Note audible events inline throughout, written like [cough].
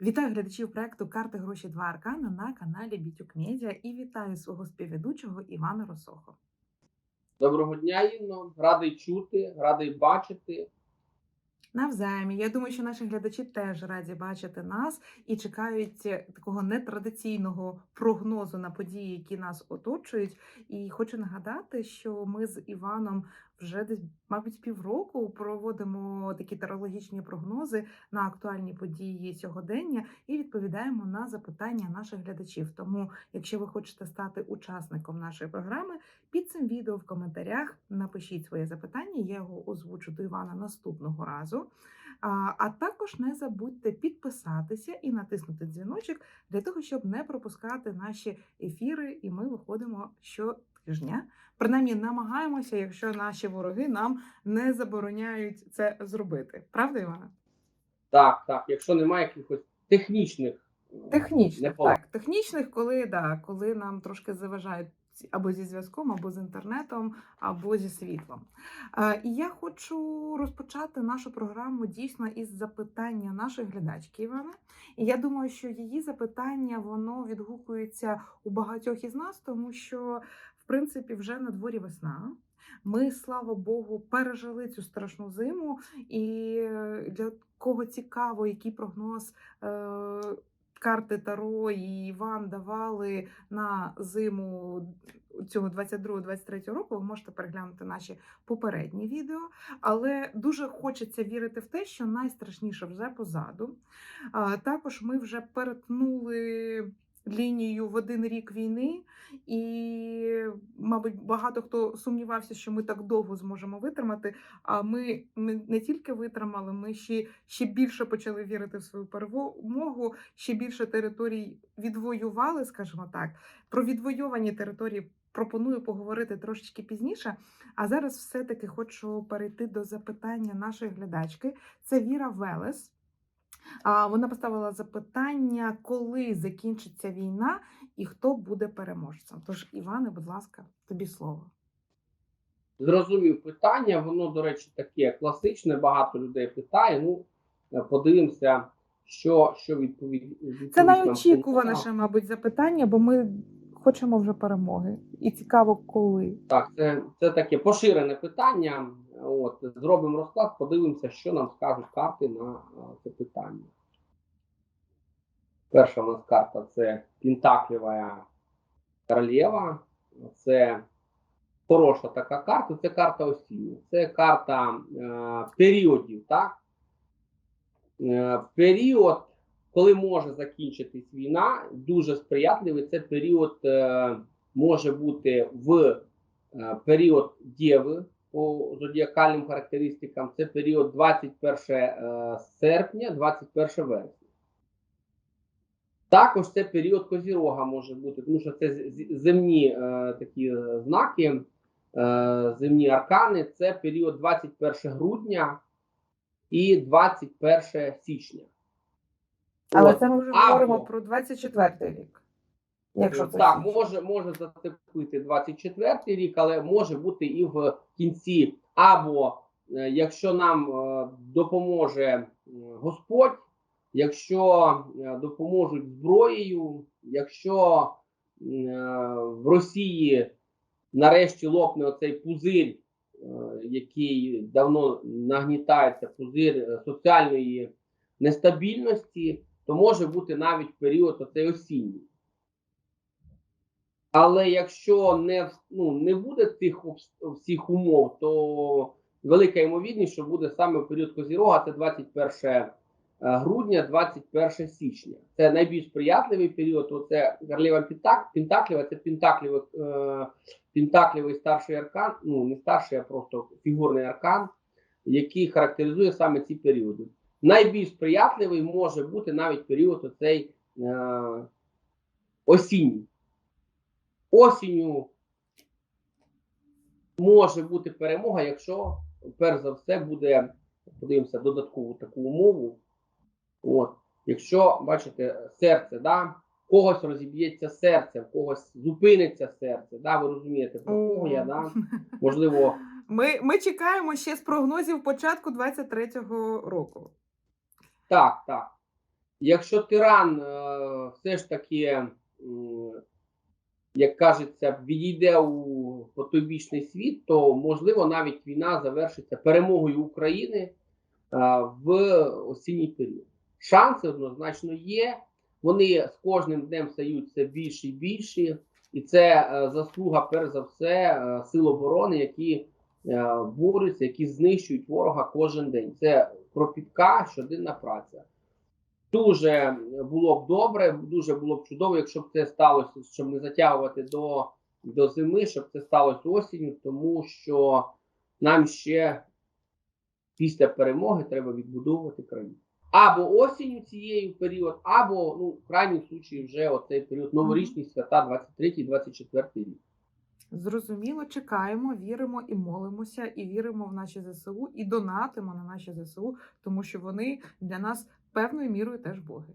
Вітаю глядачів проекту Карти гроші 2 Аркана на каналі Бітюк Медіа і вітаю свого співведучого Івана Росохо. Доброго дня, Інно. Радий чути, радий бачити. Навзаєм. Я думаю, що наші глядачі теж раді бачити нас і чекають такого нетрадиційного прогнозу на події, які нас оточують. І хочу нагадати, що ми з Іваном вже десь, мабуть, півроку проводимо такі тарологічні прогнози на актуальні події сьогодення і відповідаємо на запитання наших глядачів. Тому, якщо ви хочете стати учасником нашої програми, під цим відео в коментарях напишіть своє запитання, я його озвучу до Івана наступного разу. А, також не забудьте підписатися і натиснути дзвіночок для того, щоб не пропускати наші ефіри, і ми виходимо щотижня. Принаймні намагаємося, якщо наші вороги нам не забороняють це зробити. Правда, Івана? Так, так, якщо немає якихось технічних Технічних, так. Технічних, коли, да, коли нам трошки заважають або зі зв'язком, або з інтернетом, або зі світлом. Е, І я хочу розпочати нашу програму дійсно із запитання нашої глядачки Івана. І я думаю, що її запитання воно відгукується у багатьох із нас, тому що принципі вже на дворі весна. Ми, слава Богу, пережили цю страшну зиму, і е, для кого цікаво, який прогноз е, карти Таро і Іван давали на зиму цього 22-23 року, ви можете переглянути наші попередні відео. Але дуже хочеться вірити в те, що найстрашніше вже позаду. Також ми вже перетнули. Лінію в один рік війни, і, мабуть, багато хто сумнівався, що ми так довго зможемо витримати. А ми не, не тільки витримали, ми ще, ще більше почали вірити в свою перемогу, ще більше територій відвоювали, скажімо так. Про відвойовані території пропоную поговорити трошечки пізніше. А зараз все-таки хочу перейти до запитання нашої глядачки. Це Віра Велес. Вона поставила запитання, коли закінчиться війна і хто буде переможцем. Тож, Іване, будь ласка, тобі слово. Зрозумів питання, воно, до речі, таке класичне, багато людей питає. Ну, е, подивимося, що, що відповідь. Це відповідь нам найочікуваніше, мабуть, запитання, бо ми хочемо вже перемоги. І цікаво, коли. Так, це, це таке поширене питання. От, зробимо розклад, подивимося, що нам скажуть карти на е, це питання. Перша у нас карта це Пентаклєва королева. Це хороша така карта. Це карта осіння. Це карта е, періодів. Так? Е, період, коли може закінчитись війна, дуже сприятливий. Це період е, може бути в е, період Дєви по зодіакальним характеристикам. Це період 21 е, серпня, 21 вересня. Також це період Козірога може бути, тому що це земні е, такі е, знаки, земні аркани. Це період 21 грудня і 21 січня. Але От. це ми вже Або- говоримо про 24 рік. Якщо це так, може, може зацепити 24 рік, але може бути і в кінці. Або е, якщо нам е, допоможе Господь, якщо е, допоможуть зброєю, якщо в Росії нарешті лопне оцей пузир, який давно нагнітається, пузир соціальної нестабільності, то може бути навіть період оцей осінній. Але якщо не, ну, не буде цих всіх умов, то велика ймовірність, що буде саме в період Козірога, це 21 е, грудня, 21 січня. Це найбільш сприятливий період. Оце королева Пентак, Пентаклєва, це Пентаклєвий, е, Пентаклєвий старший аркан, ну не старший, а просто фігурний аркан, який характеризує саме ці періоди. Найбільш сприятливий може бути навіть період оцей е, осінній. Осінню може бути перемога, якщо перш за все буде, подивимося, додаткову таку умову. От, якщо бачите, серце, да, в когось розіб'ється серце, в когось зупиниться серце, да, ви розумієте, про кого я, да? [laughs] можливо, Ми, ми чекаємо ще з прогнозів початку 23-го року. так, так. якщо тиран е, все ж таки, як кажеться, відійде у потойбічний світ, то можливо навіть війна завершиться перемогою України в осінній період. Шанси однозначно є. Вони з кожним днем стають все більші і більші, і це е, заслуга, перш за все, е, сил оборони, які е, борються, які знищують ворога кожен день. Це кропітка, щоденна праця. Дуже було б добре, дуже було б чудово, якщо б це сталося, щоб не затягувати до, до зими, щоб це сталося осінню, тому що нам ще після перемоги треба відбудовувати країну. Або осінню цієї період, або ну, в крайньому случаї вже оцей період новорічні свята, 23-24 рік. Зрозуміло, чекаємо, віримо і молимося, і віримо в наші ЗСУ, і донатимо на наші ЗСУ, тому що вони для нас певною мірою теж боги.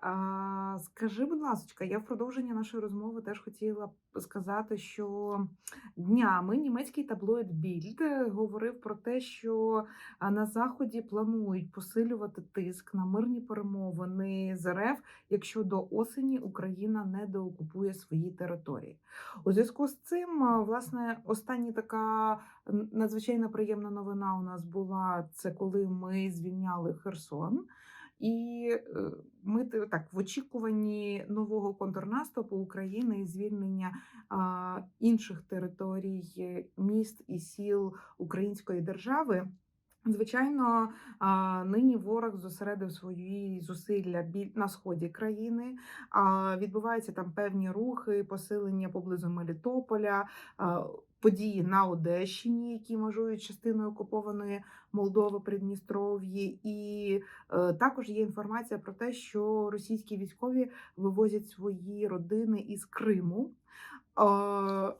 А, скажи, будь ласка, я в продовження нашої розмови теж хотіла сказати, що днями німецький таблоїд Bild говорив про те, що на заході планують посилювати тиск на мирні перемовини з РФ, якщо до осені Україна не деокупує свої території. У зв'язку з цим, власне, остання така надзвичайно приємна новина у нас була це коли ми звільняли Херсон. І е, ми так в очікуванні нового контрнаступу України і звільнення а, інших територій, е, міст і сіл Української держави. Звичайно, нині ворог зосередив свої зусилля бі- на сході країни. А, Відбуваються там певні рухи, посилення поблизу Мелітополя, події на Одещині, які межують частиною окупованої Молдови, Придністров'ї, і е, також є інформація про те, що російські військові вивозять свої родини із Криму. Е,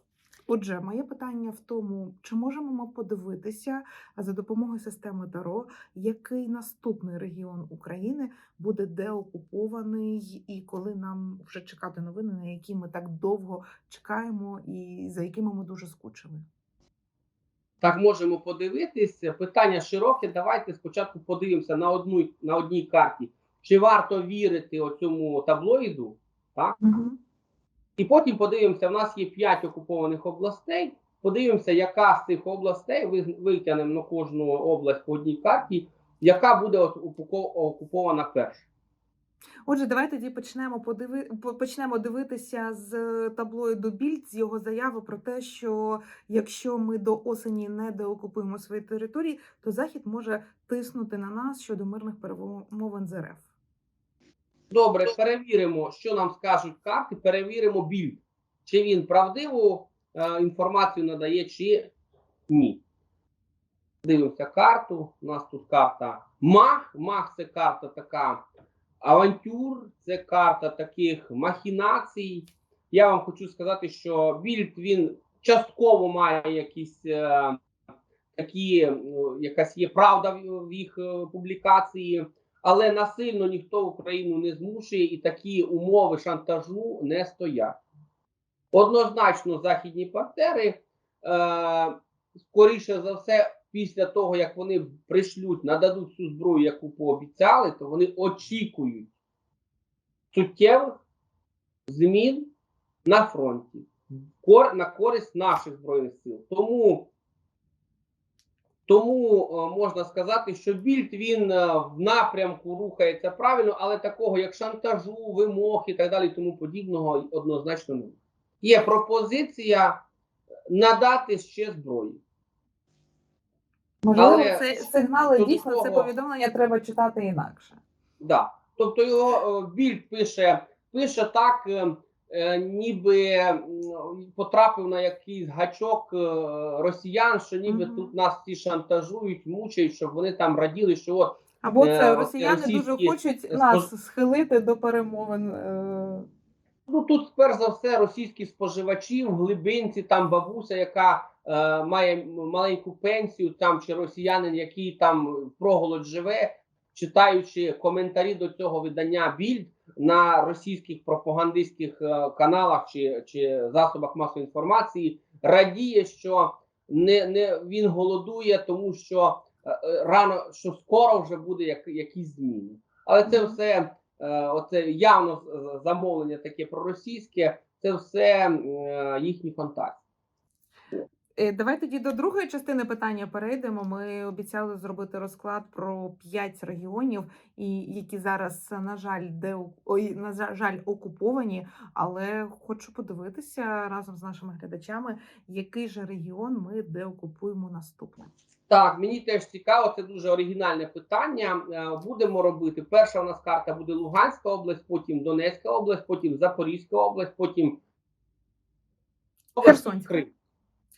Отже, моє питання в тому, чи можемо ми подивитися за допомогою системи ТАРО, який наступний регіон України буде деокупований, і коли нам вже чекати новини, на які ми так довго чекаємо, і за якими ми дуже скучили. Так можемо подивитися. Питання широке. Давайте спочатку подивимося на одну на одній карті, чи варто вірити оцьому таблоїду, так? Угу. І потім подивимося, в нас є 5 окупованих областей. Подивимося, яка з цих областей, витягнемо на кожну область по одній карті, яка буде окупована перша. Отже, давайте тоді почнемо подиви... по- почнемо дивитися з таблоїду Більд, з його заяви про те, що якщо ми до осені не деокупуємо свої території, то Захід може тиснути на нас щодо мирних перемовин з РФ. Добре, перевіримо, що нам скажуть карти, перевіримо більд, чи він правдиву е, інформацію надає, чи ні. Дивимося карту. У нас тут карта Мах. Мах це карта така авантюр, це карта таких махінацій. Я вам хочу сказати, що більд він частково має якісь е, такі, е, якась є правда в в їх е, публікації але насильно ніхто Україну не змушує, і такі умови шантажу не стоять. Однозначно, західні партнери, е, скоріше за все, після того, як вони пришлють, нададуть цю зброю, яку пообіцяли, то вони очікують суттєвих змін на фронті на користь наших збройних сил. Тому тому е, можна сказати, що більд він е, в напрямку рухається правильно, але такого як шантажу, вимог і так далі, і тому подібного однозначно немає. Є пропозиція надати ще зброї. Можливо, Але це сигнали дійсно це повідомлення треба читати інакше. Да. Тобто його е, більд пише, пише так, е, е, ніби потрапив на якийсь гачок е, росіян, що ніби Мгм. тут нас всі шантажують, мучають, щоб вони там раділи, що от Або Е, це росіяни російські дуже хочуть нас схилити до перемовин. е, Ну тут перш за все російські споживачі в глибинці, там бабуся, яка е, має маленьку пенсію, там чи росіянин, який там проголодь живе, читаючи коментарі до цього видання більд на російських пропагандистських е, каналах чи, чи засобах масової інформації, радіє, що не, не він голодує, тому що е, е, рано що скоро вже буде як, якісь зміни. Але це все оце явно замовлення таке проросійське, це все їхні фантазії. Е, Давай тоді до другої частини питання перейдемо. Ми обіцяли зробити розклад про п'ять регіонів, і які зараз, на жаль, де ой, на жаль, окуповані. Але хочу подивитися разом з нашими глядачами, який же регіон ми деокупуємо наступним. Так, мені теж цікаво, це дуже оригінальне питання. Е, Будемо робити. Перша у нас карта буде Луганська область, потім Донецька область, потім Запорізька область, потім Херсонська. Крим.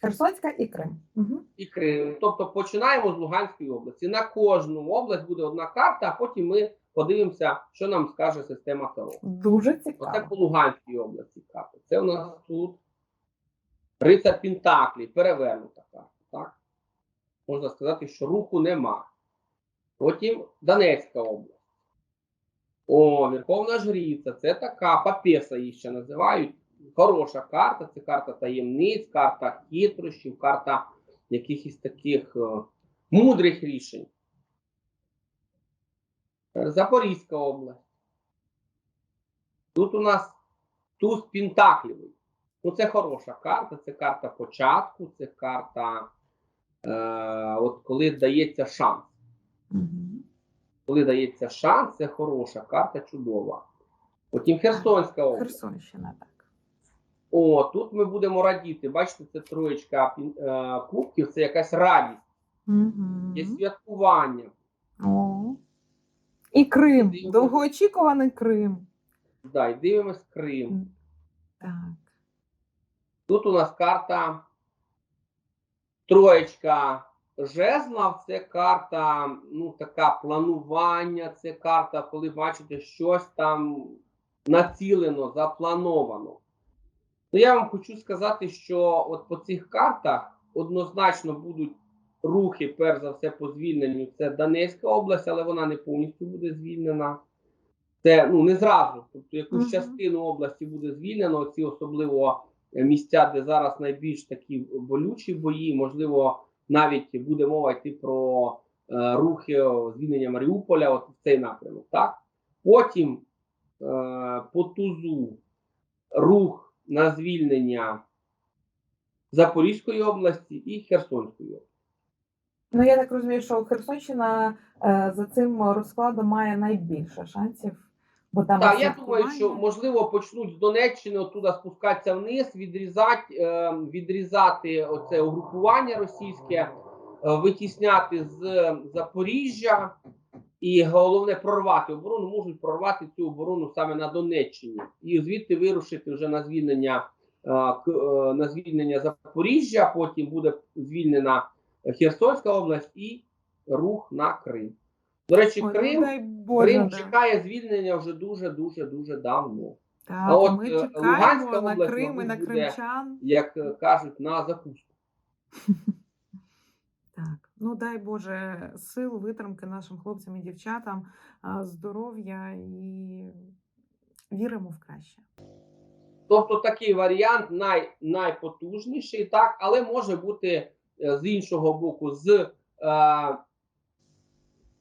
Херсонська і Крим. Угу. І Крим. Тобто починаємо з Луганської області. На кожну область буде одна карта, а потім ми подивимося, що нам скаже система Таро. Дуже Оце по Луганській області карта. Це у нас тут Рицар Пентаклі, перевернута карта. Так? Можна сказати, що руху нема. Потім Донецька область. О, Верховна Жриця. Це така папеса її ще називають. Хороша карта. Це карта таємниць, карта хитрощів, карта якихось таких е, мудрих рішень. Запорізька область. Тут у нас туз Пентаклівий. Ну, це хороша карта, це карта початку, це карта, е, от коли дається шанс. Угу. Коли дається шанс, це хороша карта, чудова. Потім Херсонська область. Херсонщина, так. О, тут ми будемо радіти. Бачите, це троєчка е, кубків, це якась радість, Угу. є святкування. О. І Крим. Дивимось. Довгоочікуваний Крим. Да, і дивимось Крим. Так. Тут у нас карта троєчка жезлов. Це карта, ну, така планування, це карта, коли бачите, щось там націлено, заплановано. Ну, я вам хочу сказати, що от по цих картах однозначно будуть рухи, перш за все, по звільненню. Це Донецька область, але вона не повністю буде звільнена. Це ну не зразу. Тобто якусь Мгм. частину області буде звільнено. Ці особливо е, місця, де зараз найбільш такі болючі бої. Можливо, навіть буде мова йти про е, рухи звільнення Маріуполя, от в цей напрямок. Так потім е, по тузу рух на звільнення Запорізької області і Херсонської області. Ну, я так розумію, що Херсонщина е, за цим розкладом має найбільше шансів, бо там Так, я думаю, що можливо почнуть з Донеччини оттуда спускатися вниз, відрізати, е, відрізати оце угрупування російське, е, витісняти з Запоріжжя, і головне прорвати оборону. Можуть прорвати цю оборону саме на Донеччині і звідти вирушити вже на звільнення е, на звільнення Запоріжжя. Потім буде звільнена Херсонська область і рух на Крим. До речі, Ой, ну, Крим. Крим чекає звільнення вже дуже дуже дуже давно. Так, А от, ми е, чекаємо Луганська на область, Крим і на буде- кримчан. Як кажуть, на закуску. [laughs] Так, ну дай Боже сил, витримки нашим хлопцям і дівчатам, здоров'я і віримо в краще. Тобто такий варіант най, найпотужніший, так, але може бути е, з іншого боку, з е,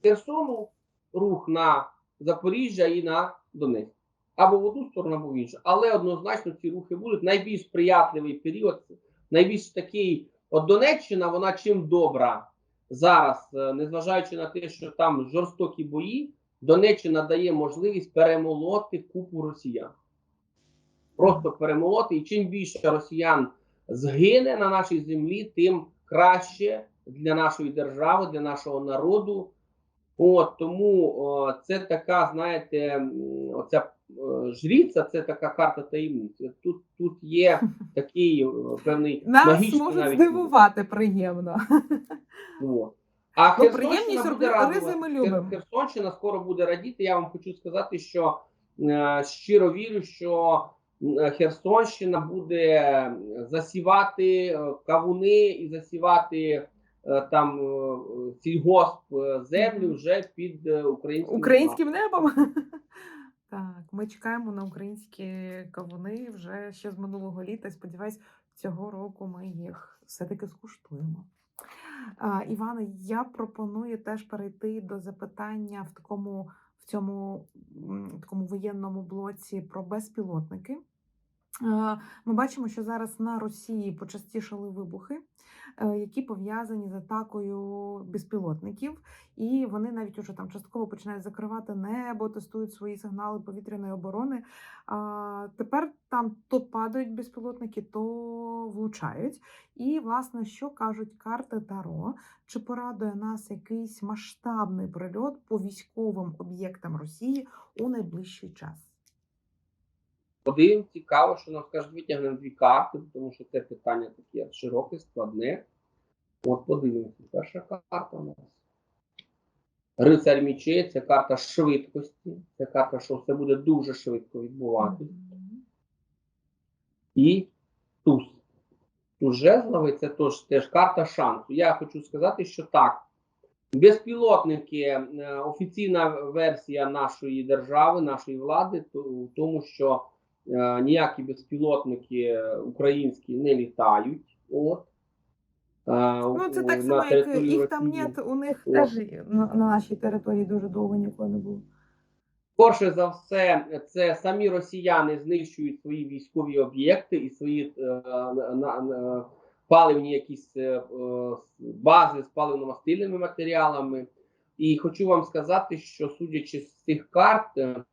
Херсону рух на Запоріжжя і на Донецьк. Або в одну сторону, або в іншу. Але однозначно ці рухи будуть найбільш сприятливий період, найбільш такий. От Донеччина, вона чим добра зараз, е, незважаючи на те, що там жорстокі бої, Донеччина дає можливість перемолоти купу росіян. Просто перемолоти. І чим більше росіян згине на нашій землі, тим краще для нашої держави, для нашого народу. От тому о, це така, знаєте, оця е, жріця, це така карта таємниці. Тут, тут є [laughs] такий е, певний Нас магічний можуть навіть. здивувати приємно. От. А Ну, Херсонщина буде радувати. Херсонщина скоро буде радіти. Я вам хочу сказати, що е, щиро вірю, що Херсонщина буде засівати е, кавуни і засівати е, там е, сільгосп е, землю вже під е, українським Українським небом. [laughs] Так, ми чекаємо на українські кавуни вже ще з минулого літа. Сподіваюсь, цього року ми їх все-таки скуштуємо. А, Іване, я пропоную теж перейти до запитання в такому в цьому м, такому воєнному блоці про безпілотники. Е, Ми бачимо, що зараз на Росії почастішали вибухи, е, які пов'язані з атакою безпілотників, і вони навіть уже там частково починають закривати небо, тестують свої сигнали повітряної оборони. А тепер там то падають безпілотники, то влучають. І, власне, що кажуть карти Таро? Чи порадує нас якийсь масштабний прильот по військовим об'єктам Росії у найближчий час? Подивимо, цікаво, що нам скажуть, витягнемо дві карти, тому що це питання таке широке, складне. От подивимося. Перша карта у нас. Рицарь мічей це карта швидкості. Це карта, що все буде дуже швидко відбуватися. І туз. Туз жезловий це тож, теж карта шансу. Я хочу сказати, що так. Безпілотники, е, офіційна версія нашої держави, нашої влади, в тому, що ніякі безпілотники українські не літають. От. Е, Ну, це так само, як їх там нет, у них О. теж на, на нашій території дуже довго нікого не було. Скорше за все, це самі росіяни знищують свої військові об'єкти і свої е, на, на, паливні якісь е, е, бази з паливно-мастильними матеріалами. І хочу вам сказати, що судячи з цих карт, е,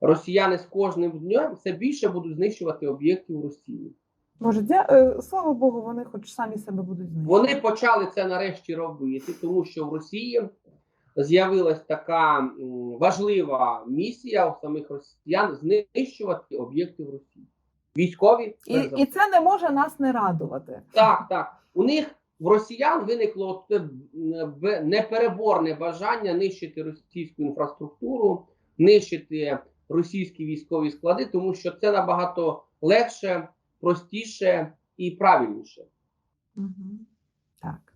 росіяни з кожним днем все більше будуть знищувати об'єкти в Росії. Може, дя... е, слава Богу, вони хоч самі себе будуть знищувати. Вони почали це нарешті робити, тому що в Росії з'явилась така важлива місія у самих росіян знищувати об'єкти в Росії. Військові І, і це не може нас не радувати. так, так. У них в росіян виникло непереборне бажання нищити російську інфраструктуру, нищити російські військові склади, тому що це набагато легше, простіше і правильніше. Угу. Так.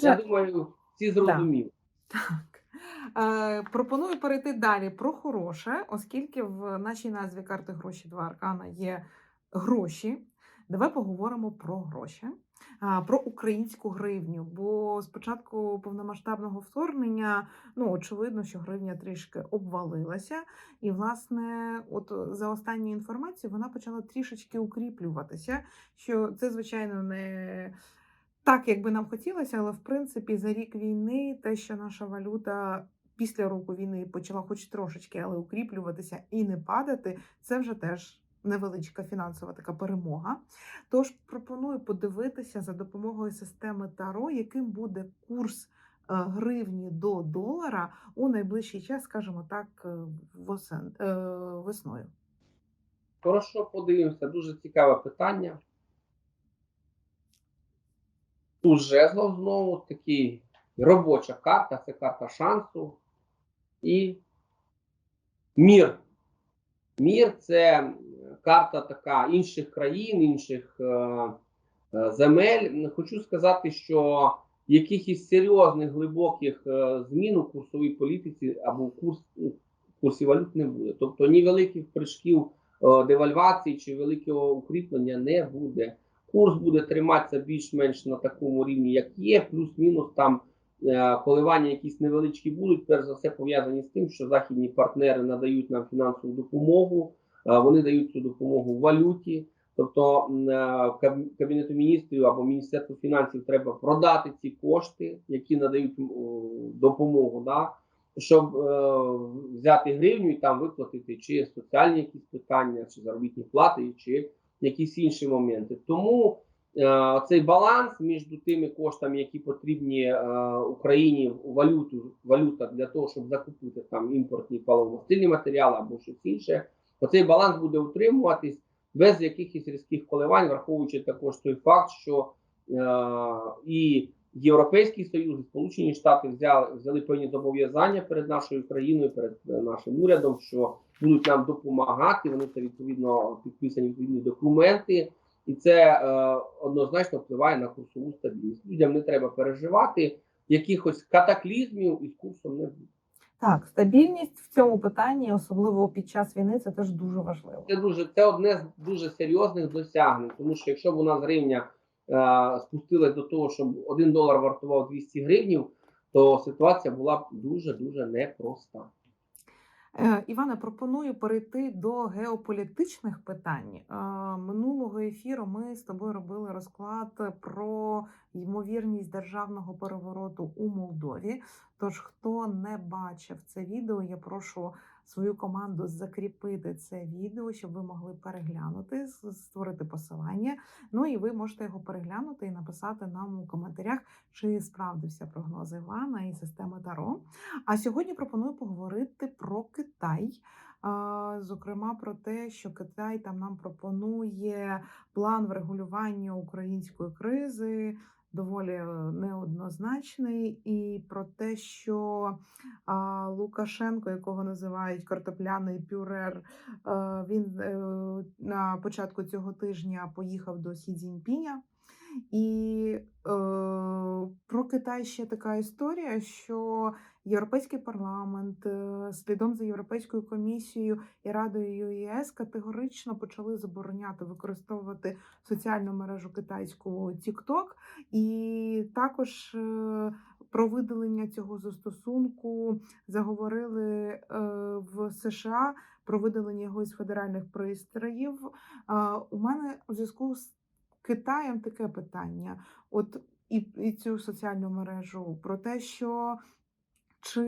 Я думаю, всі зрозуміли. Так. Е, пропоную перейти далі про хороше, оскільки в нашій назві карти гроші два аркана є гроші. Давай поговоримо про гроші, про українську гривню. Бо з початку повномасштабного вторгнення, ну очевидно, що гривня трішки обвалилася, і власне, от за останньою інформацією, вона почала трішечки укріплюватися. Що це, звичайно, не так, як би нам хотілося, але в принципі за рік війни те, що наша валюта після року війни почала хоч трошечки, але укріплюватися і не падати, це вже теж невеличка фінансова така перемога. Тож пропоную подивитися за допомогою системи Таро, яким буде курс е, гривні до долара у найближчий час, скажімо так, е, восен, е, весною. Хорошо, подивимося. Дуже цікаве питання. Тут жезлов знову такий робоча карта, це карта шансу. І мір. Мір це карта така інших країн, інших е, е, земель. Хочу сказати, що якихось серйозних глибоких е, змін у курсовій політиці або в курс, курсі валют не буде. Тобто ні великих прыжків девальвації чи великого укріплення не буде. Курс буде триматися більш-менш на такому рівні, як є, плюс-мінус там коливання якісь невеличкі будуть. Перш за все пов'язані з тим, що західні партнери надають нам фінансову допомогу, вони дають цю допомогу валюті. Тобто е, Кабінету міністрів або Міністерству фінансів треба продати ці кошти, які надають допомогу, да, щоб е, взяти гривню і там виплатити чи соціальні якісь питання, чи заробітні плати, чи якісь інші моменти. Тому е, цей баланс між тими коштами, які потрібні е, Україні валюту, валюта для того, щоб закупити там імпортні паливно-мастильні матеріали або щось інше, оцей баланс буде утримуватись без якихось різких коливань, враховуючи також той факт, що е, і Європейський Союз, і Сполучені Штати взяли, взяли певні зобов'язання перед нашою країною, перед е, нашим урядом, що будуть нам допомагати. Вони це відповідно підписані відповідні документи, і це е, однозначно впливає на курсову стабільність. Людям не треба переживати якихось катаклізмів із курсом не буде. Так, стабільність в цьому питанні, особливо під час війни, це теж дуже важливо. Це дуже це одне з дуже серйозних досягнень, тому що якщо б у нас гривня е, спустилась до того, щоб один долар вартував 200 гривнів, то ситуація була б дуже дуже непроста. Е, Іване, пропоную перейти до геополітичних питань. Е, Минулого ефіру ми з тобою робили розклад про ймовірність державного перевороту у Молдові. Тож, хто не бачив це відео, я прошу свою команду закріпити це відео, щоб ви могли переглянути, створити посилання. Ну і ви можете його переглянути і написати нам у коментарях, чи справдився прогноз Івана і системи Таро. А сьогодні пропоную поговорити про Китай. Зокрема, про те, що Китай там нам пропонує план врегулювання української кризи, доволі е, неоднозначний, і про те, що Лукашенко, якого називають картопляний пюрер, е, він е, на початку цього тижня поїхав до Сі Цзіньпіня. І е, про Китай ще така історія, що Європейський парламент е, слідом за Європейською комісією і Радою ЄС категорично почали забороняти використовувати соціальну мережу китайську TikTok. І також е, про видалення цього застосунку заговорили е, в США про видалення його із федеральних пристроїв. У мене у зв'язку з Китаєм таке питання. От і, і цю соціальну мережу про те, що чи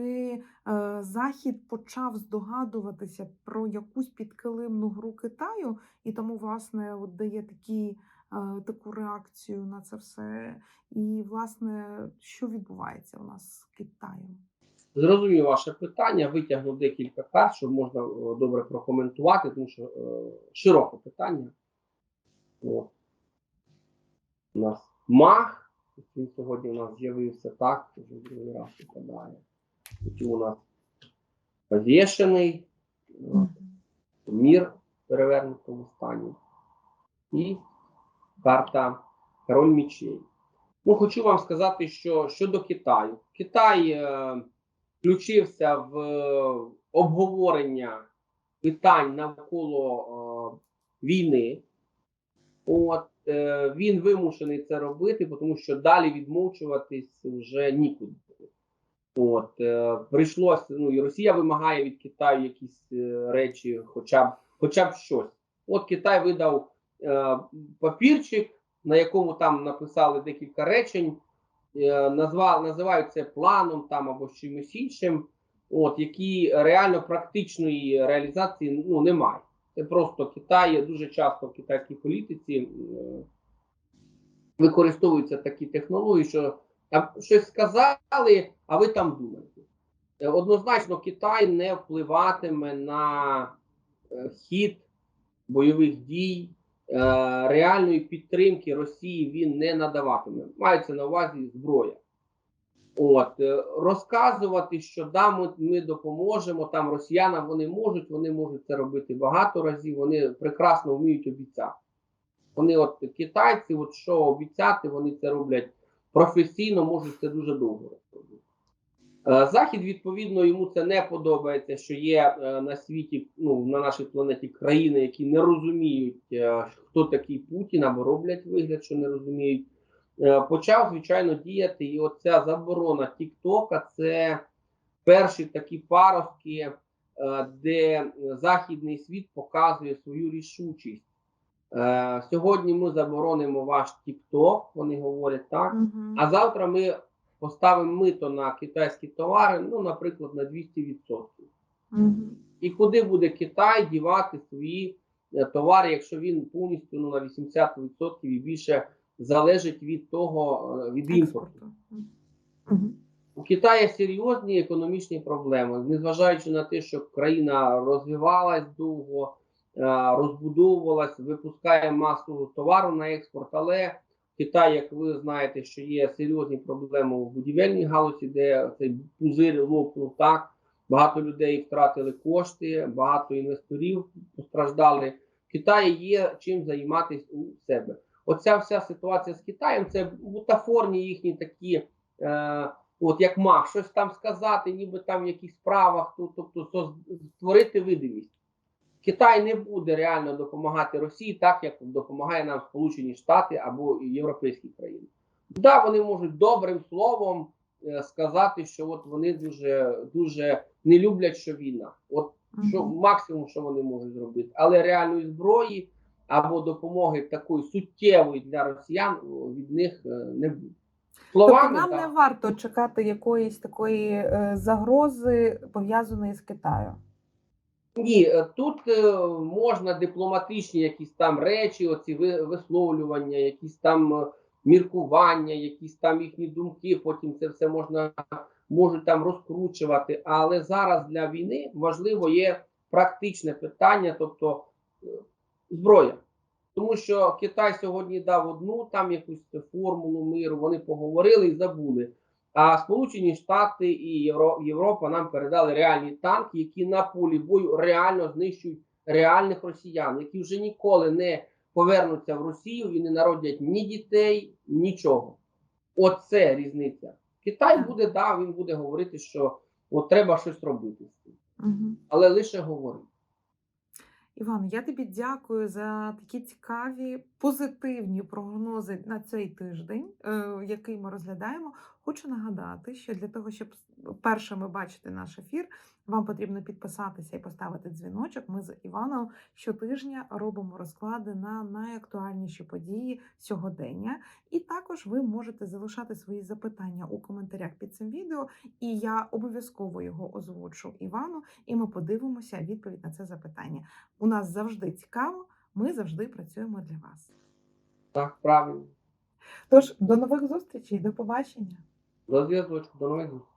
е, Захід почав здогадуватися про якусь підкилимну гру Китаю, і тому, власне, от дає такі, е, таку реакцію на це все. І, власне, що відбувається у нас з Китаєм? Зрозумів ваше питання, витягну декілька карт, щоб можна е, добре прокоментувати, тому що широке питання. От. У нас мах, він сьогодні у нас з'явився так, вже другий раз випадає. Нас повішений, мір в перевернутому стані. І карта Король мічей. Ну, хочу вам сказати, що щодо Китаю. Китай е, включився в е, обговорення питань навколо е, війни. От е, він вимушений це робити, тому що далі відмовчуватись вже нікуди. От е, прийшлося, ну і Росія вимагає від Китаю якісь е, речі, хоча б хоча б щось. От Китай видав е, папірчик, на якому там написали декілька речень, е, назва, називають це планом там або чимось іншим, от які реально практичної реалізації ну, немає. Це просто Китай дуже часто в китайській політиці е, використовуються такі технології, що а, щось сказали, а ви там думаєте. Е, Однозначно, Китай не впливатиме на е, хід бойових дій, е, реальної підтримки Росії він не надаватиме. Мається на увазі зброя. От розказувати, що да, ми допоможемо там росіянам. Вони можуть, вони можуть це робити багато разів. Вони прекрасно вміють обіцяти. Вони, от китайці, от що обіцяти, вони це роблять професійно, можуть це дуже довго робити. Е, Захід, відповідно, йому це не подобається, що є е, на світі, ну на нашій планеті країни, які не розуміють, е, хто такий Путін, або роблять вигляд, що не розуміють. Почав, звичайно, діяти. І оця заборона Тіктока це перші такі паростки, де західний світ показує свою рішучість. Е, Сьогодні ми заборонимо ваш Тікток, вони говорять так. Угу. А завтра ми поставимо мито на китайські товари, ну, наприклад, на 200%. Угу. І куди буде Китай дівати свої е, товари, якщо він повністю ну, на 80% і більше залежить від того, е, від імпорту. Угу. У Китаї серйозні економічні проблеми, незважаючи на те, що країна розвивалась довго, розбудовувалась, випускає масу товару на експорт, але Китай, як ви знаєте, що є серйозні проблеми в будівельній галузі, де цей пузир лопнув так. Багато людей втратили кошти, багато інвесторів постраждали. В Китаї є чим займатися у себе. Оця вся ситуація з Китаєм це бутафорні їхні такі. Е, От як мав щось там сказати, ніби там в якихось справах, тобто створити видимість. Китай не буде реально допомагати Росії, так як допомагає нам Сполучені Штати або європейські країни. Да, вони можуть добрим словом е, сказати, що от вони дуже дуже не люблять, що війна. От що максимум, що вони можуть зробити, але реальної зброї або допомоги такої суттєвої для росіян від них е, не буде. Тобто нам так. не варто чекати якоїсь такої е, загрози пов'язаної з Китаю. Ні, е, тут е, можна дипломатичні якісь там речі, оці ви- висловлювання, якісь там е, міркування, якісь там їхні думки. Потім це все можна можуть там розкручувати. Але зараз для війни важливо є практичне питання, тобто зброя. Тому що Китай сьогодні дав одну там якусь формулу миру, вони поговорили і забули. А Сполучені Штати і Євро, Європа нам передали реальні танки, які на полі бою реально знищують реальних росіян, які вже ніколи не повернуться в Росію і не народять ні дітей, нічого. Оце різниця. Китай буде, да, він буде говорити, що от треба щось робити з цим, Угу. але лише говорить. Іван, я тобі дякую за такі цікаві позитивні прогнози на цей тиждень, е, який ми розглядаємо. Хочу нагадати, що для того, щоб першими бачити наш ефір, вам потрібно підписатися і поставити дзвіночок. Ми з Іваном щотижня робимо розклади на найактуальніші події сьогодення. І також ви можете залишати свої запитання у коментарях під цим відео, і я обов'язково його озвучу Івану, і ми подивимося відповідь на це запитання. У нас завжди цікаво, ми завжди працюємо для вас. Так, правильно. Тож до нових зустрічей, до побачення. До зв'язочку, до нових зустрічей.